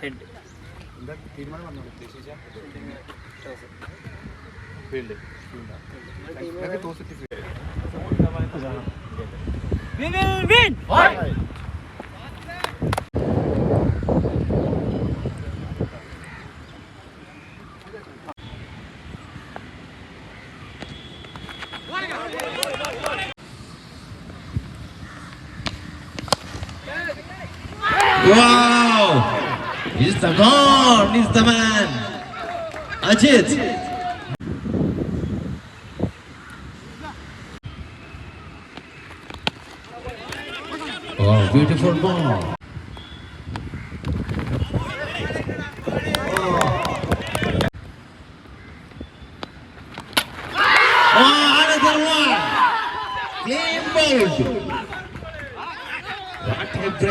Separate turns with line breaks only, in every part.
Head
എന്താ തീരുമാനം വന്നോ ഉദ്ദേശിച്ച field positive
We will win!
Wow! He's the man! He's the man! Ajit! Oh, beautiful ball!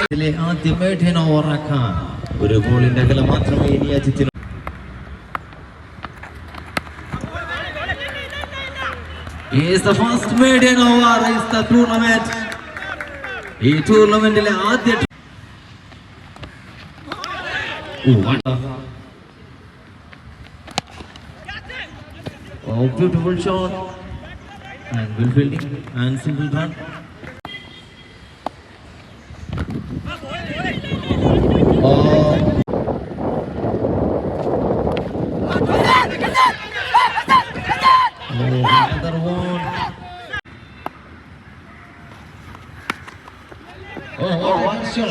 ഇതിലെ ആദ്യമായിട്ട് ഓവറാക്കാൻ ഒരു ബോളിന്റെ അകലെ മാത്രമേ ഇനി അജിത്തിന് Is the first maiden over is the tournament. ഈ ടൂർണമെന്റിലെ ആദ്യ Oh, what a... Oh, beautiful shot. And good fielding and single run.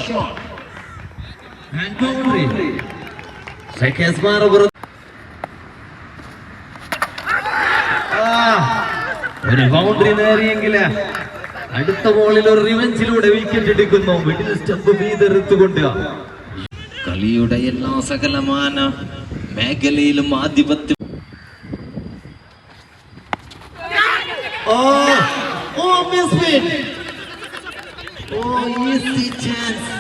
Shot. And boundary. Seconds bar over. ഒരു ബൗണ്ടറി നേറിയെങ്കിൽ അടുത്ത ബോളിൽ ഒരു റിവഞ്ചിലൂടെ വിക്കറ്റ് എടുക്കുന്നു മിഡിൽ സ്റ്റംപ് വീതെടുത്തുകൊണ്ട് കളിയുടെ എല്ലാ സകലമാന മേഖലയിലും ആധിപത്യം Oh, oh, misfit. Oh, easy chance.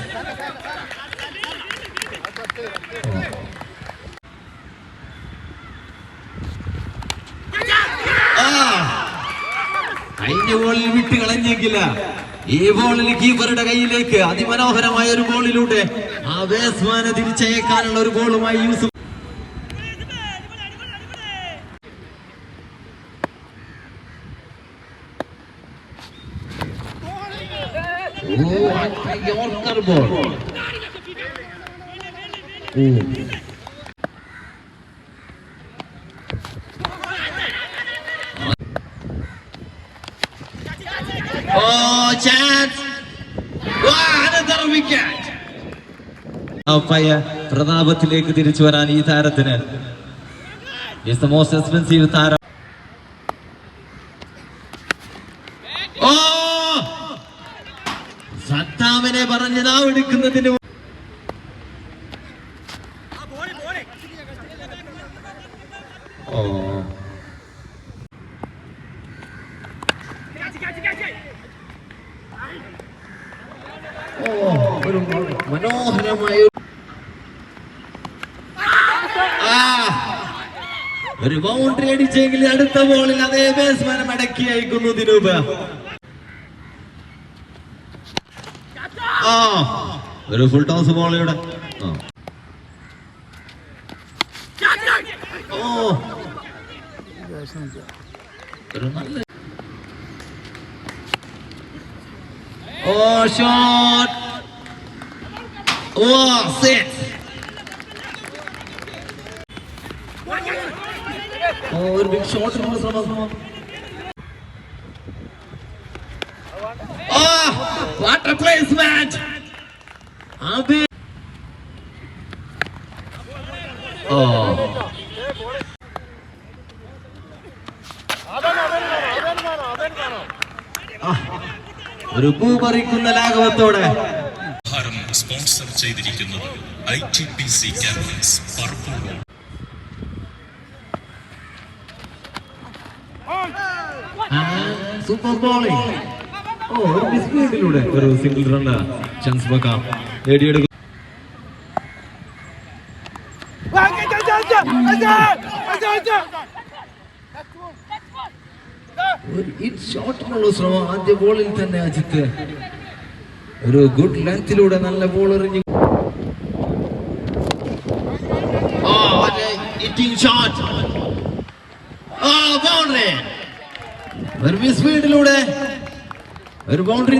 കഴിഞ്ഞ ബോളിൽ വിട്ട് കളഞ്ഞെങ്കില്ല ഈ ബോളിൽ കീപ്പറുടെ കയ്യിലേക്ക് അതിമനോഹരമായ ഒരു ബോളിലൂടെ ആ ബാറ്റ്സ്മാനെ തിരിച്ചയക്കാനുള്ള ഒരു ബോളുമായി Yusuf oh yorker ball Yorker ball. Oh. Oh, chance. Oh, another wicket. പയ്യ പ്രതാപത്തിലേക്ക് തിരിച്ചു വരാൻ ഈ താരത്തിന്. ഇസ് ദ മോസ്റ്റ് എക്സ്പെൻസീവ് താരം. ഓ! സത്താമിനെ പറഞ്ഞതാ എടുക്കുന്നതിന് ഓ. മനോഹരമായ ഒരു- ആ, ഒരു ബൗണ്ടറി അടിച്ചെങ്കിൽ അടുത്ത ബോളിൽ അതേ ബാറ്റ്സ്മാൻ മടക്കി അയക്കുന്നു ദിനൂപ്. ആ ഒരു ഫുൾ ടോസ് ബോൾ ഇവിടെ. ഓ. ഓ ഷോട്ട് ഓ സിക്സ് ഓ ഒരു ബിഗ് ഷോട്ടിനുള്ള ശ്രമം. Oh what a placement Abhi oh. ഒരു പൂ പറിക്കുന്ന ലാഘവത്തോടെ
സ്പോൺസർ ചെയ്തിരിക്കുന്നത് I T P C campus purple
super bowling oh ഒരു സിംഗിൾ റൺ ചാൻസ് വെക്കാം നേടിയെടുക്കും ഒരു ഹിറ്റ് ഷോട്ടിനുള്ള ശ്രമം ആദ്യ ബോളിൽ തന്നെ അജിത്ത്. ഒരു ഗുഡ് ലെങ്തിലൂടെ നല്ല ബോൾ എറിഞ്ഞു. ഷോട്ട് ആ ബൗണ്ടറി മിസ് ഫീൽഡിലൂടെ ഒരു ബൗണ്ടറി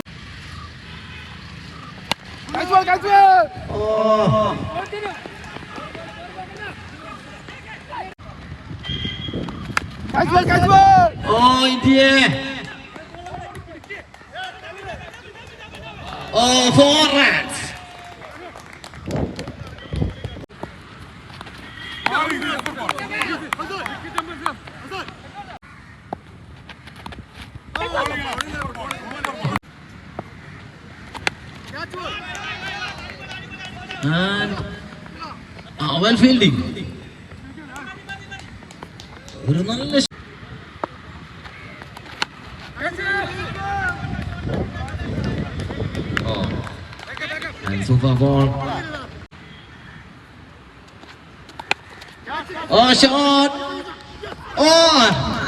ഓ ഇന്ത്യയെ. ഓ four runs And ah, well fielding. ഒരു നല്ല ഷ- Oh. And super ball. Oh, shot. Oh,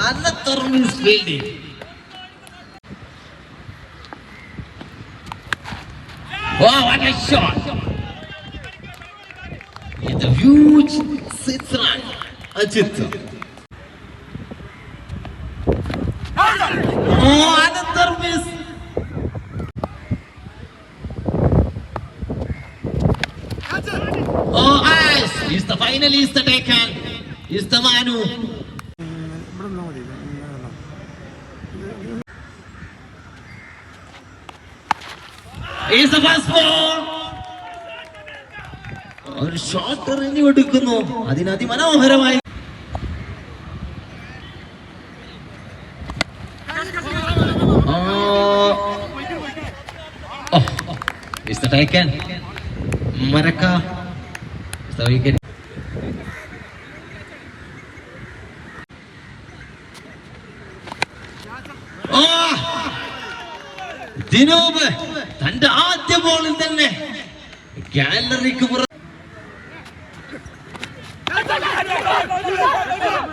another miss fielding. Wow, what a shot! A huge six run. Ajit. Oh, another miss. Oh, ice. Is the final is the taken. Is the Manu. Is the first ball. ഒരു shot എറിഞ്ഞു കൊടുക്കുന്നു അതിന് അതിമനോഹരമായി Oh. Oh. Is the taken? Maraka. Is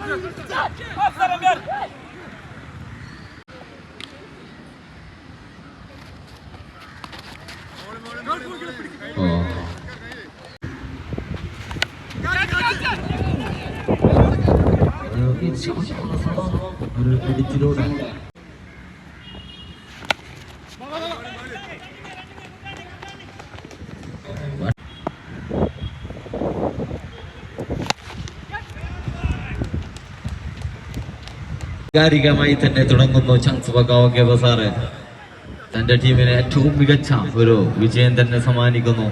the wicket? Oh. Dinoop തന്റെ ആദ്യ ബോളിൽ തന്നെ ഗാലറിക്ക് പുറ ഓ. ഒരു പിടിച്ചിലൂടെ കാരികമായി തന്നെ തുടങ്ങുന്നു ചാൻസ് ബഗാവൊക്കെ ബസാറ്. തന്റെ ടീമിന് ഏറ്റവും മികച്ച ഒരു വിജയം തന്നെ സമ്മാനിക്കുന്നു.